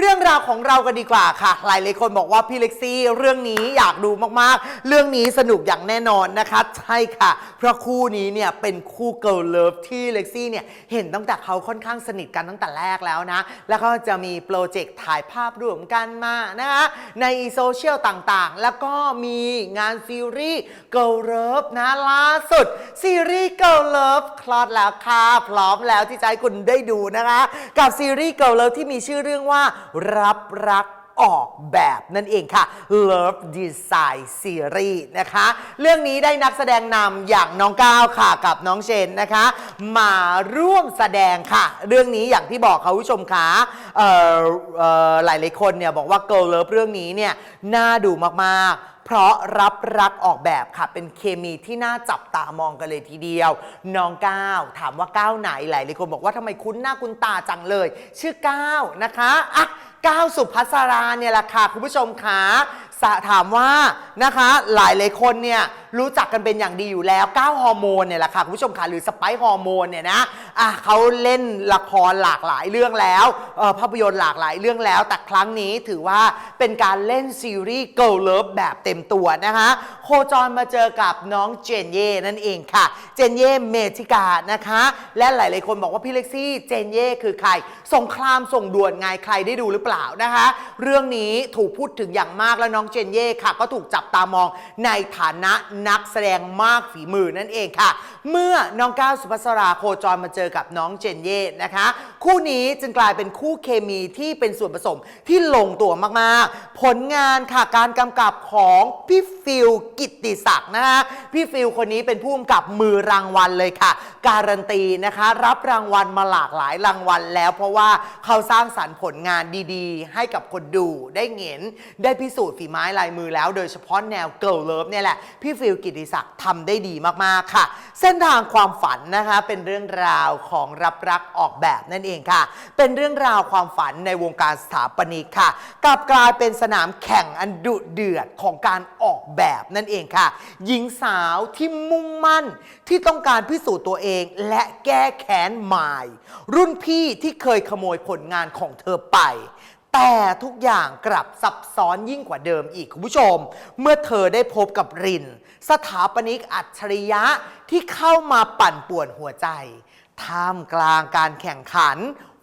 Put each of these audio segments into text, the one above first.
เรื่องราวของเรากันดีกว่าค่ะ หลายหลายคนบอกว่าพี่เล็กซี่เรื่องนี้อยากดูมากๆ เรื่องนี้สนุกอย่างแน่นอนนะคะ ใช่ค่ะ เพราะคู่นี้เนี่ยเป็นคู่เกิ l ลเลิฟที่เล็กซี่เนี่ยเห็นตั้งแต่เขาค่อนข้างสนิทกันตั้งแต่แรกแล้วนะ แล้วก็จะมีโปรเจกต์ถ่ายภาพร่วมกันมานะคะในโซเชียลต่างๆ แล้วก็มีงานซีรีส์เกิ l ลเลิฟนะล่าสุด ซีรีส์เกิ l ลเลิฟคลอดแล้วค่ะพร้อมแล้วที่จะให้คุณได้ดูนะคะ กับซีรีส์เกิ l ลเลิฟที่มีชื่อเรื่องว่ารับรักออกแบบนั่นเองค่ะ Love Design Series นะคะ เรื่องนี้ได้นักแสดงนำอย่างน้องก้าวค่ะกับน้องเชนนะคะ มาร่วมแสดงค่ะ เรื่องนี้อย่างที่บอกค่ะคุณผู้ชมคะหลายหลายคนเนี่ยบอกว่า Girl Love เรื่องนี้เนี่ยน่าดูมากๆ เพราะรับรักออกแบบค่ะ เป็นเคมีที่น่าจับตามองกันเลยทีเดียว น้องก้าวถามว่าก้าวไหนหลายหลายคนบอกว่าทำไมคุ้นหน้าคุ้นตาจังเลย ชื่อก้าวนะคะอะก้าวสุภัสราเนี่ยแหละค่ะคุณผู้ชมคะ สะถามว่านะคะหลายหลายคนเนี่ยรู้จักกันเป็นอย่างดีอยู่แล้วก้าวฮอร์โมนเนี่ยแหละค่ะคุณผู้ชมค่ะหรือสไปซ์ฮอร์โมนเนี่ยนะอะเขาเล่นละครหลากหลายเรื่องแล้วเออภาพยนตร์หลากหลายเรื่องแล้ว แต่ครั้งนี้ถือว่าเป็นการเล่นซีรีส์ Girl Love แบบเต็มตัวนะคะโคจรมาเจอกับน้องเจนเย่นั่นเองค่ะ เจนเย่เมธิกานะคะ และหลาย ๆ คนบอกว่าพี่เล็กซี่เจนเย่คือใครสงครามส่งด่วนไงใครได้ดูหรือเปล่านะคะ เรื่องนี้ถูกพูดถึงอย่างมากแล้วน้องเจนเย่ค่ะ ก็ถูกจับตามองในฐานะนักแสดงมากฝีมือนั่นเองค่ะ เมื่อน้องก้าวสุภัสราโคจรมาเจอกับน้องเจนเย่นะคะ คู่นี้จึงกลายเป็นคู่เคมีที่เป็นส่วนผสมที่ลงตัวมากๆ ผลงานค่ะการกำกับของพี่ฟิลกิตติศักดิ์นะคะพี่ฟิลคนนี้เป็นผู้กำกับมือรางวัลเลยค่ะ การันตีนะคะ รับรางวัลมาหลากหลายรางวัลแล้วเพราะว่าเขาสร้างสรรค์ผลงานดีๆ ให้กับคนดูได้เห็นได้พิสูจน์ฝีไม้ลายมือแล้วโดยเฉพาะแนวเกิลเลิฟเนี่ยแหละ พี่ฟิลกิตติศักดิ์ทำได้ดีมากๆค่ะ เส้นทางความฝันนะคะเป็นเรื่องราวของรับรักออกแบบนั่นเองค่ะ เป็นเรื่องราวความฝันในวงการสถาปนิกค่ะกลับกลายเป็นสนามแข่งอันดุเดือดของการออกแบบนั่นเองค่ะ หญิงสาวที่มุ่งมั่นที่ต้องการพิสูจน์ตัวเองและแก้แค้นหมาย รุ่นพี่ที่เคยขโมยผลงานของเธอไป แต่ทุกอย่างกลับซับซ้อนยิ่งกว่าเดิมอีกคุณผู้ชม เมื่อเธอได้พบกับริน สถาปนิกอัจฉริยะที่เข้ามาปั่นป่วนหัวใจ ท่ามกลางการแข่งขัน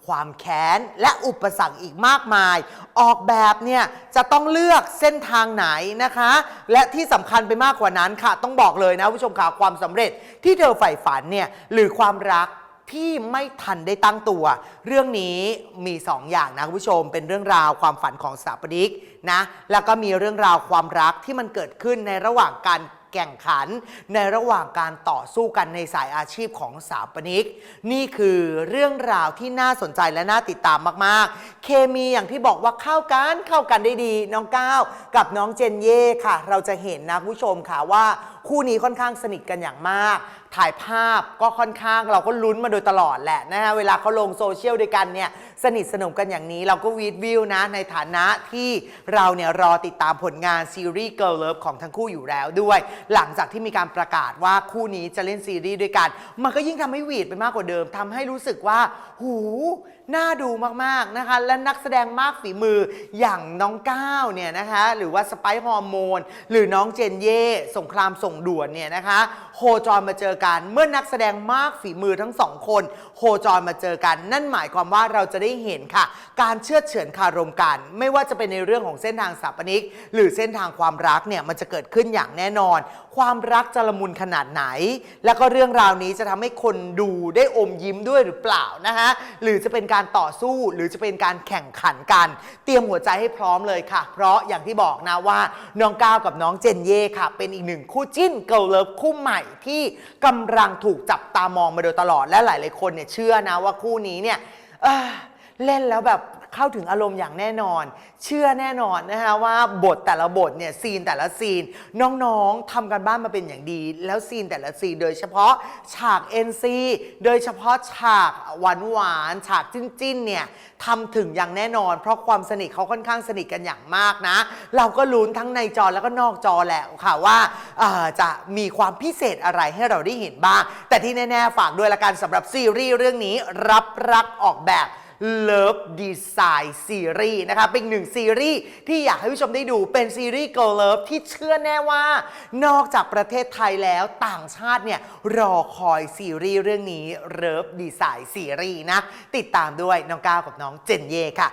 ความแค้น และอุปสรรคอีกมากมาย ออกแบบเนี่ยจะต้องเลือกเส้นทางไหนนะคะ และที่สำคัญไปมากกว่านั้นค่ะ ต้องบอกเลยนะผู้ชมค่ะความสำเร็จที่เธอใฝ่ฝันเนี่ยหรือความรัก ที่ไม่ทันได้ตั้งตัว เรื่องนี้มี 2 อย่างนะคุณผู้ชม เป็นเรื่องราวความฝันของสถาปนิกนะแล้วก็มีเรื่องราวความรักที่มันเกิดขึ้นในระหว่างการแข่งขัน ในระหว่างการต่อสู้กันในสายอาชีพของสถาปนิก นี่คือเรื่องราวที่น่าสนใจและน่าติดตามมากๆ เคมีอย่างที่บอกว่าเข้ากันเข้ากันได้ดีน้องก้าวกับน้องเจนเย่ค่ะ เราจะเห็นนะคุณผู้ชมค่ะว่า คู่นี้ค่อนข้างสนิทกันอย่างมาก ถ่ายภาพก็ค่อนข้างเราก็ลุ้นมาโดยตลอดแหละนะฮะเวลาเขาลงโซเชียลด้วยกันเนี่ยสนิทสนมกันอย่างนี้เราก็วีดวิวนะในฐานะที่เราเนี่ยรอติดตามผลงานซีรีส์ Girl Love ของทั้งคู่อยู่แล้วด้วย หลังจากที่มีการประกาศว่าคู่นี้จะเล่นซีรีส์ด้วยกัน มันก็ยิ่งทำให้วีดไปมากกว่าเดิมทำให้รู้สึกว่า หูน่าดูมากๆนะคะ และนักแสดงมากฝีมืออย่างน้องก้าวเนี่ยนะคะหรือว่าสไปซ์ฮอร์โมนหรือน้องเจนเย่สงครามส่งด่วนเนี่ยนะคะ โคจรมาเจอกันเมื่อนักแสดงมากฝีมือทั้งสองคน โคจรมาเจอกัน นั่นหมายความว่าเราจะได้เห็นค่ะ การเชื่อเฉือนคารมกัน ไม่ว่าจะเป็นในเรื่องของเส้นทางสถาปนิก หรือเส้นทางความรักเนี่ยมันจะเกิดขึ้นอย่างแน่นอน ความรักจะละมุนขนาดไหน แล้วก็เรื่องราวนี้จะทำให้คนดูได้อมยิ้มด้วยหรือเปล่านะคะหรือจะเป็นการต่อสู้หรือจะเป็นการแข่งขันกัน เตรียมหัวใจให้พร้อมเลยค่ะ เพราะอย่างที่บอกนะว่าน้องก้าวกับน้องเจนเย่ค่ะ เป็นอีกหนึ่งคู่จิ้นเกิลเลิฟคู่ใหม่ที่กำลังถูกจับตามองมาโดยตลอดและหลายๆคนเนี่ยเชื่อนะว่าคู่นี้เนี่ยเเล่นแล้วแบบ เข้าถึงอารมณ์อย่างแน่นอน เชื่อแน่นอนนะคะว่าบทแต่ละบทเนี่ยซีนแต่ละซีนน้องๆทำกันบ้านมาเป็นอย่างดี แล้วซีนแต่ละซีนโดยเฉพาะฉาก NC โดยเฉพาะฉากหวานหวานๆฉากจิ้นๆเนี่ยทำถึงอย่างแน่นอน เพราะความสนิทเขาค่อนข้างสนิทกันอย่างมากนะ เราก็ลุ้นทั้งในจอแล้วก็นอกจอแหละค่ะว่าจะมีความพิเศษอะไรให้เราได้เห็นบ้าง แต่ที่แน่ๆฝากด้วยละกันสำหรับซีรีส์เรื่องนี้รับรักออกแบบ Love Design Series นะคะเป็นหนึ่งซีรีส์ที่อยากให้ผู้ชมได้ดูเป็นซีรีส์ Girl Love ที่เชื่อแน่ว่า นอกจากประเทศไทยแล้วต่างชาติเนี่ยรอคอยซีรีส์เรื่องนี้ Love Design Series นะ ติดตามด้วยน้องก้าวกับน้องเจนเย่ค่ะ